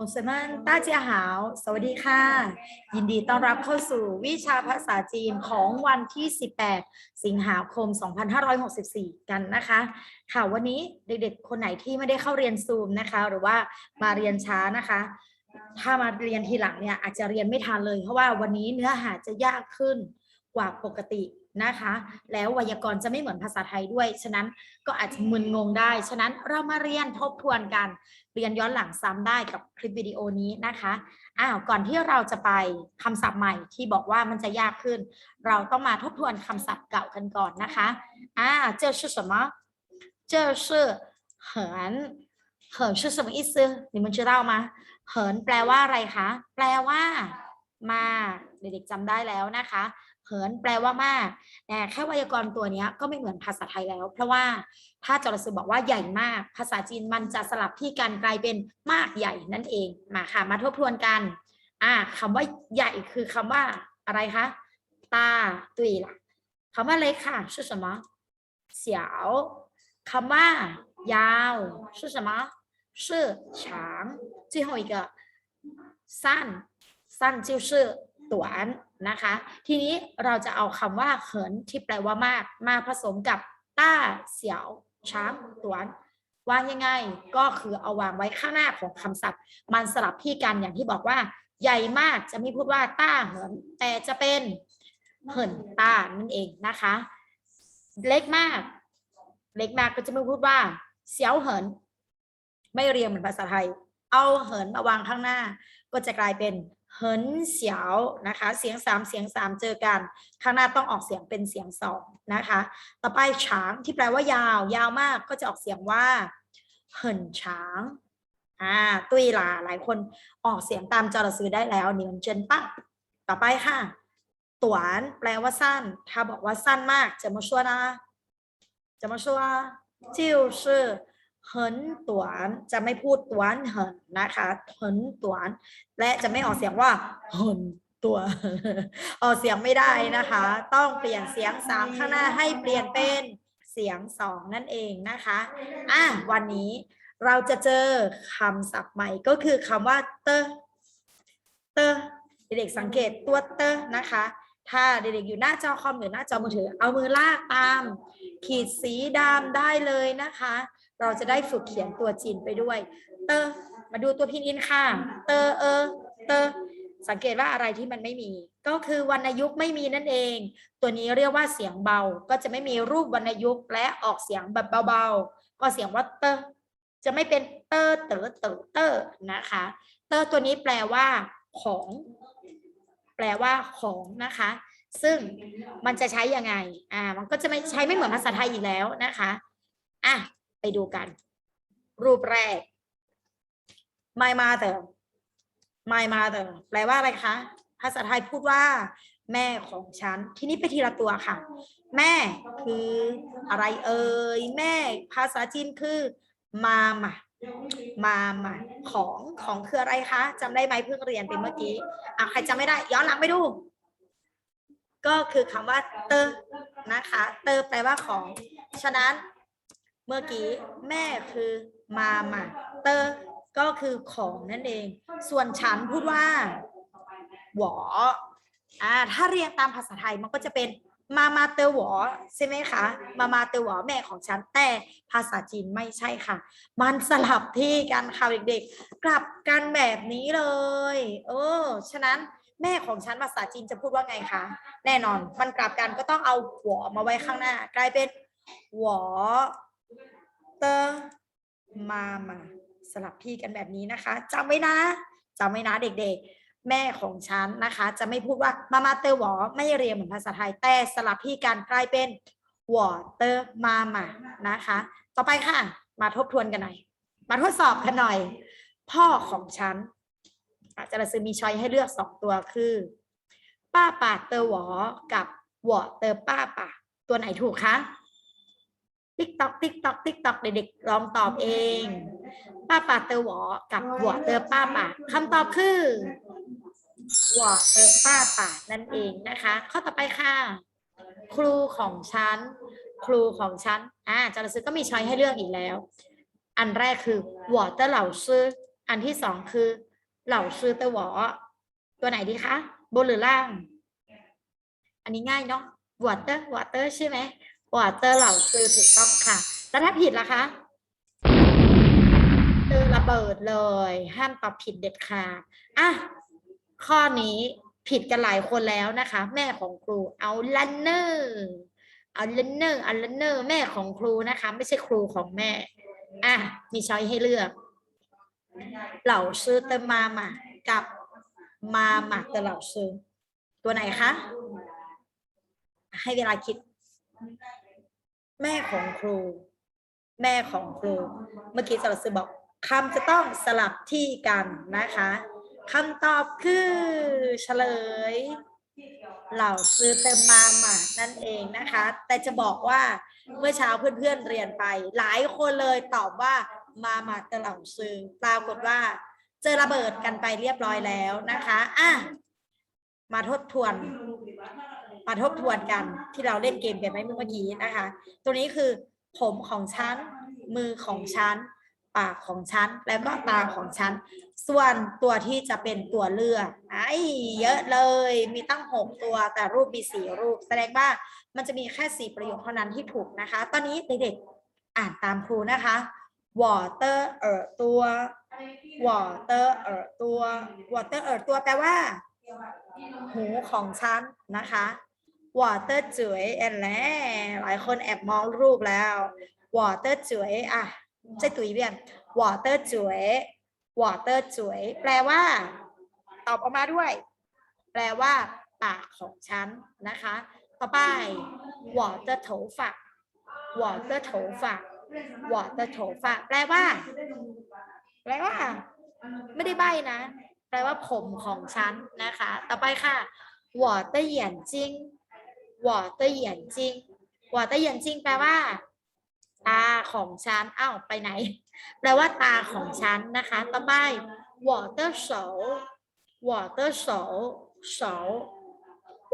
โอเซมันต้าเจียหาว สวัสดีค่ะ ยินดีต้อนรับเข้าสู่วิชาภาษาจีนของวันที่ 18 สิงหาคม 2564 กันนะคะ ค่ะวันนี้เด็กๆ คนไหนที่ไม่ได้เข้าเรียนซูมนะคะ หรือว่ามาเรียนช้านะคะ ถ้ามาเรียนทีหลังเนี่ยอาจจะเรียนไม่ทันเลย เพราะว่าวันนี้เนื้อหาจะยากขึ้นกว่าปกติ นะคะ แล้วไวยากรณ์จะไม่เหมือนภาษาไทยด้วย ฉะนั้นก็อาจจะมึนงงได้ ฉะนั้นเรามาเรียนทบทวนกัน เรียนย้อนหลังซ้ำได้กับคลิปวิดีโอนี้นะคะ อ้าว ก่อนที่เราจะไปคำศัพท์ใหม่ที่บอกว่ามันจะยากขึ้น เราต้องมาทบทวนคำศัพท์เก่ากันก่อนนะคะ อ่า这是什么这是很很是什么意思你们知道吗เหินแปลว่าอะไรคะ แปลว่า มาเด็กๆจำได้แล้วนะคะ เหินแปลว่ามากแต่แค่ไวยากรณ์ตัวเนี้ยก็ไม่เหมือนภาษาไทยแล้ว เพราะว่าถ้าจรสือบอกว่าใหญ่มาก ภาษาจีนมันจะสลับที่กันกลายเป็นมากใหญ่นั่นเอง มาค่ะ มาทบทวนกัน อ่าคำว่าใหญ่คือคำว่าอะไรคะ ตาตุยล่ะคำว่าเล็กค่ะ是什么小คำว่า ยาว是什么是长最后一个สั้นสั้น就是 短นนะคะ ทีนี้เราจะเอาคำว่าเหินที่แปลว่ามากมาผสมกับต้าเสียวช้างตวนวางยังไงก็คือเอาวางไว้ข้างหน้าของคำศัพท์ มันสลับที่กันอย่างที่บอกว่า ใหญ่มากจะไม่พูดว่าต้าเหินแต่จะเป็นเหินต้านั่นเองนะคะ เล็กมาก เล็กมากก็จะไม่พูดว่าเสียวเหิน ไม่เรียงเหมือนภาษาไทย เอาเหินมาวางข้างหน้า ก็จะกลายเป็นเหินเสียวนะคะ เสียงสามเสียงสามเจอกัน ข้างหน้าต้องออกเสียงเป็นเสียงสองนะคะ ต่อไปฉางที่แปลว่ายาว ยาวมากก็จะออกเสียงว่า เหินฉางอ่าตุ้ยหลาหลายคนออกเสียงตามจรซื้อได้แล้วเหนียวเจนปั้งต่อไปค่ะตวนแปลว่าสั้น ถ้าบอกว่าสั้นมากจะมาช่วยนะจะมาช่ว เหินตวนจะไม่พูดตวนเหินนะคะเหินตวนและจะไม่ออกเสียงว่าเหินตัวออกเสียงไม่ได้นะคะ ต้องเปลี่ยนเสียงสามข้างหน้าให้เปลี่ยนเป็นเสียงสองนั่นเองนะคะอะวันนี้เราจะเจอคำศัพท์ใหม่ก็คือคำว่า เตอเตอเด็กสังเกตตัวเตอนะคะ ถ้าเด็กๆอยู่หน้าจอคอมหรือหน้าจอมือถือ เอามือลากตาม ขีดสีดำได้เลยนะคะ เราจะได้ฝึกเขียนตัวจีนไปด้วย เตอมาดูตัวพินอินค่ะ เตอเออ เตอสังเกตว่าอะไรที่มันไม่มี ก็คือวรรณยุกต์ไม่มีนั่นเอง ตัวนี้เรียกว่าเสียงเบา ก็จะไม่มีรูปวรรณยุกต์และออกเสียงแบบเบาๆ ก็เสียงว่าเตอจะไม่เป็นเตอเตอเตอเตอนะคะ เตอตัวนี้แปลว่า ของ แปลว่าของนะคะ ซึ่งมันจะใช้ยังไง อ่า มันก็จะไม่ใช้ไม่เหมือนภาษาไทยอีกแล้วนะคะ อะ ไปดูกัน รูปแรก my mother my mother แปลว่าอะไรคะ ภาษาไทยพูดว่า แม่ของฉัน ทีนี้ไปทีละตัวค่ะ แม่คืออะไรเอ่ย แม่ภาษาจีนคือมามามามาของของคืออะไรคะจำได้ไหมเพิ่งเรียนไปเมื่อกี้อะใครจำไม่ได้ ย้อนหลังไปดู ก็คือคำว่า เตอนะคะ เตอแปลว่าของ ฉะนั้น เมื่อกี้แม่คือมามาเตอร์ก็คือของนั่นเอง ส่วนฉันพูดว่าหวออ่าถ้าเรียงตามภาษาไทยมันก็จะเป็นมามาเตอหวอใช่ไหมคะ มามาเตอหวอแม่ของฉันแต่ภาษาจีนไม่ใช่ค่ะ มันสลับที่กันค่ะเด็กๆ กลับกันแบบนี้เลยเออฉะนั้นแม่ของฉันภาษาจีนจะพูดว่าไงคะ แน่นอนมันกลับกันก็ต้องเอาหัวมาไว้ข้างหน้า กลายเป็นหัว เตอมามาสลับที่กันแบบนี้นะคะจำไว้นะจำไว้นะเด็กๆ แม่ของฉันนะคะ จะไม่พูดว่ามามาเตอหวอไม่เรียนเหมือนภาษาไทยแต่สลับที่กันกลายเป็นหัวเตอร์มามานะคะ ต่อไปค่ะ มาทบทวนกันหน่อย มาทดสอบกันหน่อย พ่อของฉันอาจารย์ซื้อมีช้อยให้เลือกสองตัวคือ ป้าป่าเตอหวอกับวอเตอร์ป้าป่าตัวไหนถูกคะ ติ๊กตอกติ๊กตอกติ๊กตอกเด็กๆลองตอบเอง ป้าป่าเตอหวอกับหวอเตอป้าป่าคำตอบคือหวอเตอป้าป่านั่นเองนะคะ ข้อต่อไปค่ะ ครูของฉัน ครูของฉันอ่าจารย์ซื้อก็มีช้อยให้เลือกอีกแล้ว อันแรกคือหวอเตอเหล่าซื่ออันที่สองคือ เหล่าซื้อเตอหวอตัวไหนดีคะบนหรือล่าง อันนี้ง่ายเนาะ water water ใช่ไหม water เหล่าซื้อถูกต้องค่ะ แล้วถ้าผิดล่ะคะคือระเบิดเลย ห้ามตอบผิดเด็ดขาดอะข้อนี้ผิดกันหลายคนแล้วนะคะ แม่ของครูเอาลันเนอร์เอาลันเนอร์เอาลันเนอร์แม่ของครูนะคะ ไม่ใช่ครูของแม่อะมีช้อยให้เลือก เหล่าซื้อเตอมามากับมามาเตอเหล่าซื้อตัวไหนคะให้เวลาคิด แม่ของครู แม่ของครู เมื่อกี้สารซื้อบอกคำจะต้องสลับที่กันนะคะคำตอบคือเฉลย เหล่าซื้อเติมมามานั่นเองนะคะ แต่จะบอกว่าเมื่อเช้าเพื่อนๆเรียนไป หลายคนเลยตอบว่ามามาเตเหล่าซื้อปรากฏว่า เจอระเบิดกันไปเรียบร้อยแล้วนะคะอะมาทบทวน มาทบทวนกันที่เราเล่นเกมกันไปเมื่อกี้นะคะ ตัวนี้คือ ผมของฉัน มือของฉัน ปากของฉัน แล้วก็ตาของฉัน ส่วนตัวที่จะเป็นตัวเลือกไอ้เยอะเลย มีตั้งหกตัวแต่รูปมีสี่รูป แสดงว่ามันจะมีแค่สี่ประโยคเท่านั้นที่ถูกนะคะ ตอนนี้เด็กๆอ่านตามครูนะคะ water เอ่อตัว water เอ่อตัว water เอ่อตัวแปลว่า หูของฉันนะคะ water จุ๋ยแอนแลหลายคนแอบมองรูปแล้ว water จุ๋ยอะใช่ตุ๋ยเบียน water จุ๋ย water จุ๋ยแปลว่า ตอบออกมาด้วย แปลว่า ปากของฉันนะคะ ต่อไป water โถฝัก water โถฝัก water โถฝักแปลว่า แปลว่า ไม่ได้ใบนะ แปลว่าผมของฉันนะคะ ต่อไปค่ะ water เหยียนจิ้ง วอเตอร์เหยียนจริงวอเตอร์เหยียนจริงแปลว่า ตาของฉันอ้าวไปไหน แปลว่าตาของฉันนะคะ ต่อไปวอเตอร์โสวอเตอร์โสโส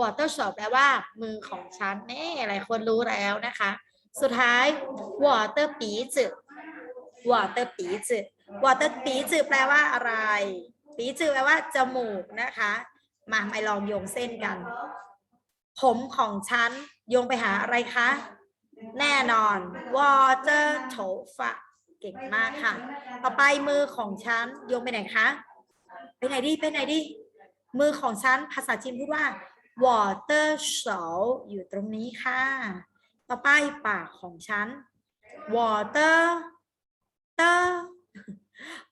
วอเตอร์โสแปลว่า มือของฉันแม่อะไรคนรู้แล้วนะคะ สุดท้ายวอเตอร์ปีจืวอเตอร์ปีจืวอเตอร์ปีจืแปลว่าอะไร ปีจืแปลว่าจมูกนะคะ มาไปลองโยงเส้นกัน ผมของฉันโยงไปหาอะไรคะ แน่นอน water โถฝะเก่งมากค่ะ ต่อไปมือของฉันโยงไปไหนคะ ไปไหนดีไปไหนดีมือของฉันภาษาจีนพูดว่า water 手อยู่ตรงนี้ค่ะ ต่อไปปากของฉัน water เตอ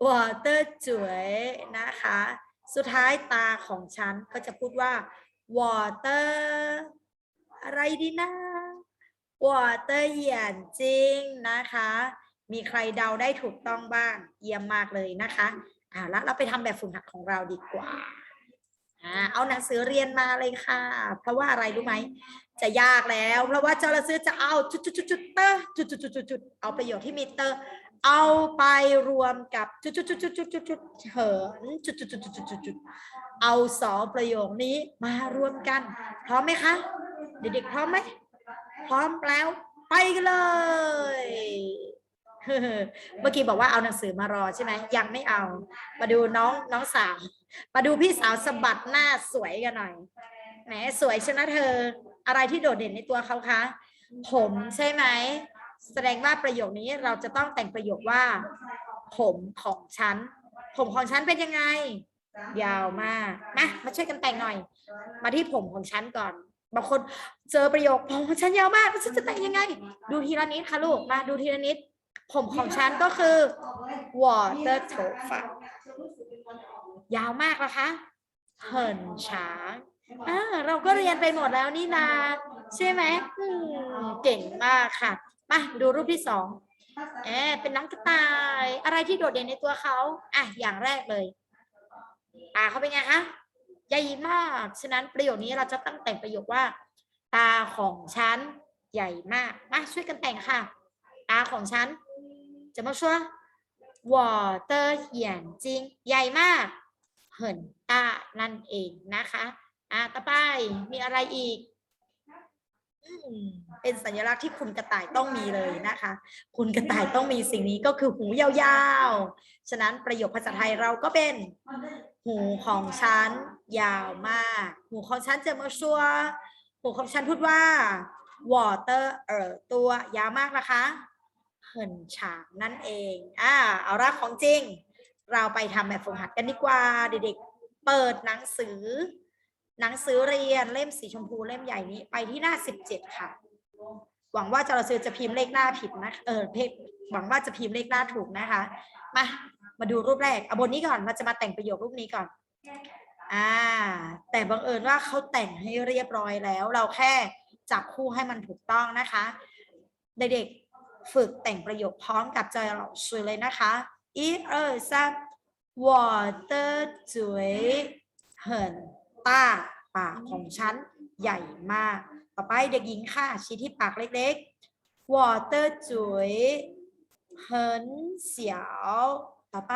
water จุ๋ยนะคะ สุดท้ายตาของฉันก็จะพูดว่า water อะไรดีนะ water เหยียนจริงนะคะ มีใครเดาได้ถูกต้องบ้าง เยี่ยมมากเลยนะคะอ่าแล้วเราไปทำแบบฝึกหัดของเราดีกว่าอ่าเอาหนังสือเรียนมาเลยค่ะ เพราะว่าอะไรรู้ไหม จะยากแล้ว เพราะว่าเจ้าละซื้อจะเอาจุดจุดจุดจุดเตอร์จุดจุดจุดจุดจุดเอาประโยคที่มีเตอร์ เอาไปรวมกับจุดจุดจุดจุดจุดจุดจุดเหินจุดจุดจุดจุดจุดจุดจุดเอาสองประโยคนี้มารวมกัน พร้อมไหมคะเด็กๆพร้อมไหมพร้อมแล้วไปกันเลยเมื่อกี้บอกว่าเอาหนังสือมารอใช่ไหมยังไม่เอา มาดูน้องน้องสาวมาดูพี่สาวสะบัดหน้าสวยกันหน่อยแหมสวยชนะเธอ อะไรที่โดดเด่นในตัวเขาคะ ผมใช่ไหม แสดงว่าประโยคนี้เราจะต้องแต่งประโยคว่า ผมของฉัน ผมของฉันเป็นยังไง ยาวมากมามาช่วยกันแต่งหน่อย มาที่ผมของฉันก่อนบางคนเจอประโยคผมของฉันยาวมากฉันจะแต่งยังไง ดูทีละนิดค่ะลูกมาดูทีละนิด ผมของฉันก็คือ water t o f a ยาวมากนะคะเหินช้างอ่าเราก็เรียนไปหมดแล้วนี่นา ใช่ไหมเก่งมากค่ะ ปดูรูปที่สองเออเป็นน้องกระต่าย อะไรที่โดดเด่นในตัวเขาอะอย่างแรกเลยตาเขาเป็นไงคะใหญ่มาก ฉะนั้นประโยคนี้เราจะตั้งแต่งประโยคว่า ตาของฉันใหญ่มากมาช่วยกันแต่งค่ะ ตาของฉันจะมาช่ววอเตอร์เหยียนจริง ใหญ่มากเหินตานั่นเองนะคะ อะต่อไปมีอะไรอีก เป็นสัญลักษณ์ที่คุณกระต่ายต้องมีเลยนะคะ คุณกระต่ายต้องมีสิ่งนี้ก็คือหูยาวๆ ฉะนั้นประโยคภาษาไทยเราก็เป็น หูของฉันยาวมาก หูของฉันจะมาชัวหูของฉันพูดว่า water เอ่อตัวยาวมากนะคะเหินฉางนั่นเองอ่าเอาละของจริง เราไปทำแบบฝึกหัดกันดีกว่า เด็กๆ เปิดหนังสือ หนังสือเรียนเล่มสีชมพูเล่มใหญ่นี้ไปที่หน้า 17 ค่ะ หวังว่าจรซื้อจะพิมพ์เลขหน้าผิดนะ เออเพจหวังว่าจะพิมพ์เลขหน้าถูกนะคะ มา มาดูรูปแรกเอาบนนี้ก่อนเราจะมาแต่งประโยครูปนี้ก่อน อ่า แต่บังเอิญว่าเขาแต่งให้เรียบร้อยแล้ว เราแค่จับคู่ให้มันถูกต้องนะคะเด็กๆฝึกแต่งประโยคพร้อมกับจอยเราช่วยเลยนะคะ一二三我的嘴很 ต้าปากของฉันใหญ่มาก ต่อไปเด็กหญิงค่ะ ชี้ที่ปากเล็กๆวอเตอร์จุ๋ยเหินเสียว ต่อไป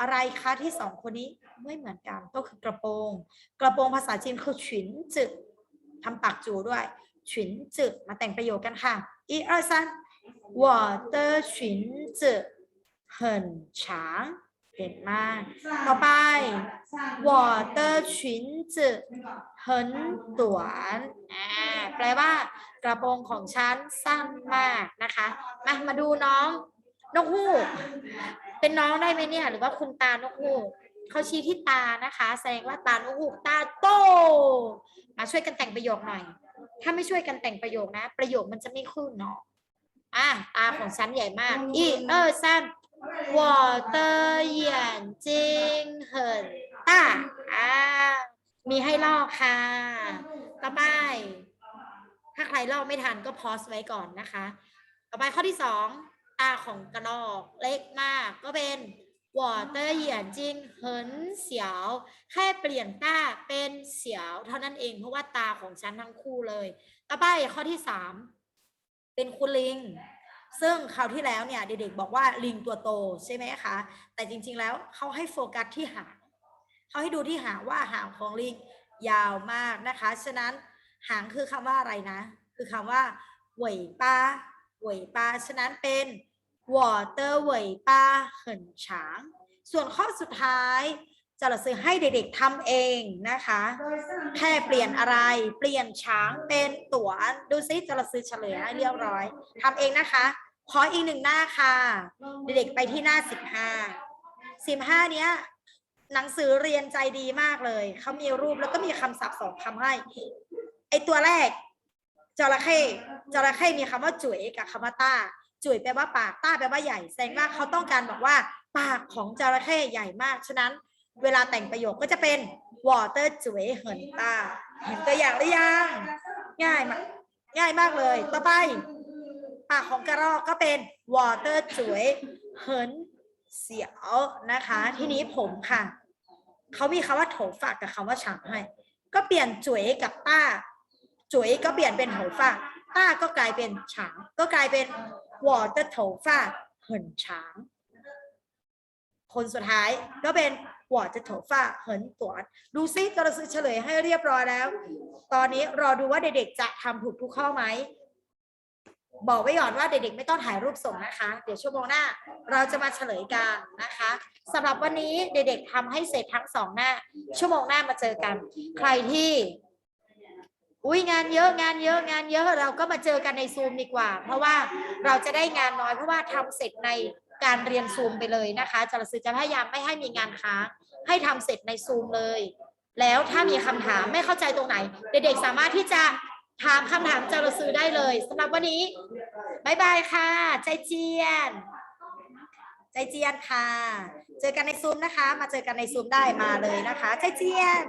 อะไรคะที่สองคนนี้ไม่เหมือนกันก็คือกระโปรง กระโปรงภาษาจีนคือฉินจึกทำปากจูด้วยฉินจึกมาแต่งประโยคกันค่ะอีเออร์ซันวอเตอร์ฉินจึกเหินฉาง ด่นมาก ต่อไป我的裙子很短อ่าแปลว่า กระโปรงของฉันสั้นมากนะคะมามาดูน้องนกฮูก เป็นน้องได้ไหมเนี่ย หรือว่าคุณตานกฮูกเขาชี้ที่ตานะคะ แสดงว่าตานกฮูกตาโต มาช่วยกันแต่งประโยคหน่อย ถ้าไม่ช่วยกันแต่งประโยคนะ ประโยคมันจะไม่ขึ้นเนาะอ่ะตาของฉันใหญ่มากอีเออซัน 我的眼睛很大อ่ามีให้ลอกค่ะ ต่อไป ถ้าใครลอกไม่ทันก็พอสไว้ก่อนนะคะ ต่อไปข้อที่สองตาของกระรอกเล็กมากก็เป็น我的眼睛很小แค่เปลี่ยนตาเป็นเสียวเท่านั้นเองเพราะว่าตาของฉันทั้งคู่เลย ต่อไปข้อที่สามเป็นคุณลิง ซึ่งคราวที่แล้วเนี่ยเด็กๆบอกว่าลิงตัวโตใช่ไหมคะ แต่จริงๆแล้วเขาให้โฟกัสที่หางเขาให้ดูที่หางว่าหางของลิงยาวมากนะคะ ฉะนั้นหางคือคำว่าอะไรนะ คือคำว่าเหวยปลาเหวยปลาฉะนั้นเป็นวอเตอร์หวยป้าหินฉาง ส่วนข้อสุดท้าย จะเราซื้อให้เด็กๆทำเองนะคะแค่เปลี่ยนอะไร เปลี่ยนช้างเป็นตั๋วดูซิจะเราซื้อเฉลยให้เรียบร้อยทำเองนะคะ ขออีกหนึ่งหน้าค่ะ เด็กๆไปที่หน้าสิบห้าสิบห้าเนี้ยหนังสือเรียนใจดีมากเลย เขามีรูปแล้วก็มีคำศัพท์สองคำให้ ไอตัวแรกจระเข้จระเข้มีคำว่าจุ๋ยกับคำว่าต้า จุ๋ยแปลว่าปากต้าแปลว่าใหญ่แสดงว่าเขาต้องการบอกว่า ปากของจระเข้ใหญ่มากฉะนั้น เวลาแต่งประโยคก็จะเป็น water จุ๋ยเหินตาเห็นตัวอย่างหรือยัง ง่ายมากง่ายมากเลย ต่อไป ปากของกระรอกก็เป็น water จุ๋ยเหินเสียวนะคะ ทีนี้ผมค่ะ เขามีคำว่าโถฝากกับคำว่าฉางให้ ก็เปลี่ยนจุ๋ยกับต้า จุ๋ยก็เปลี่ยนเป็นโถฝาก ป้าก็กลายเป็นฉาง ก็กลายเป็น water โถฝากเหินฉาง คนสุดท้ายก็เป็น 我的头发很短ดูซิกระซื้อเฉลยให้เรียบร้อยแล้ว ตอนนี้รอดูว่าเด็กๆจะทำถูกทุกข้อไหม บอกไว้ก่อนว่าเด็กๆไม่ต้องถ่ายรูปส่งนะคะ เดี๋ยวชั่วโมงหน้า เราจะมาเฉลยกันนะคะสำหรับวันนี้เด็กๆทำให้เสร็จทั้งสองหน้า ชั่วโมงหน้ามาเจอกัน ใครที่ อุ้ยงานเยอะงานเยอะงานเยอะเราก็มาเจอกันในซูมดีกว่า เพราะว่าเราจะได้งานน้อยเพราะว่าทำเสร็จใน การเรียนซูมไปเลยนะคะจะสื่อจะพยายามไม่ให้มีงานค้างให้ทำเสร็จในซูมเลย แล้วถ้ามีคำถามไม่เข้าใจตรงไหน เด็กๆสามารถที่จะถามคำถามจารซื้อได้เลยสำหรับวันนี้บายบายค่ะ ใจเจียน ใจเจียนค่ะ เจอกันในซูมนะคะ มาเจอกันในซูมได้มาเลยนะคะ ใจเจียน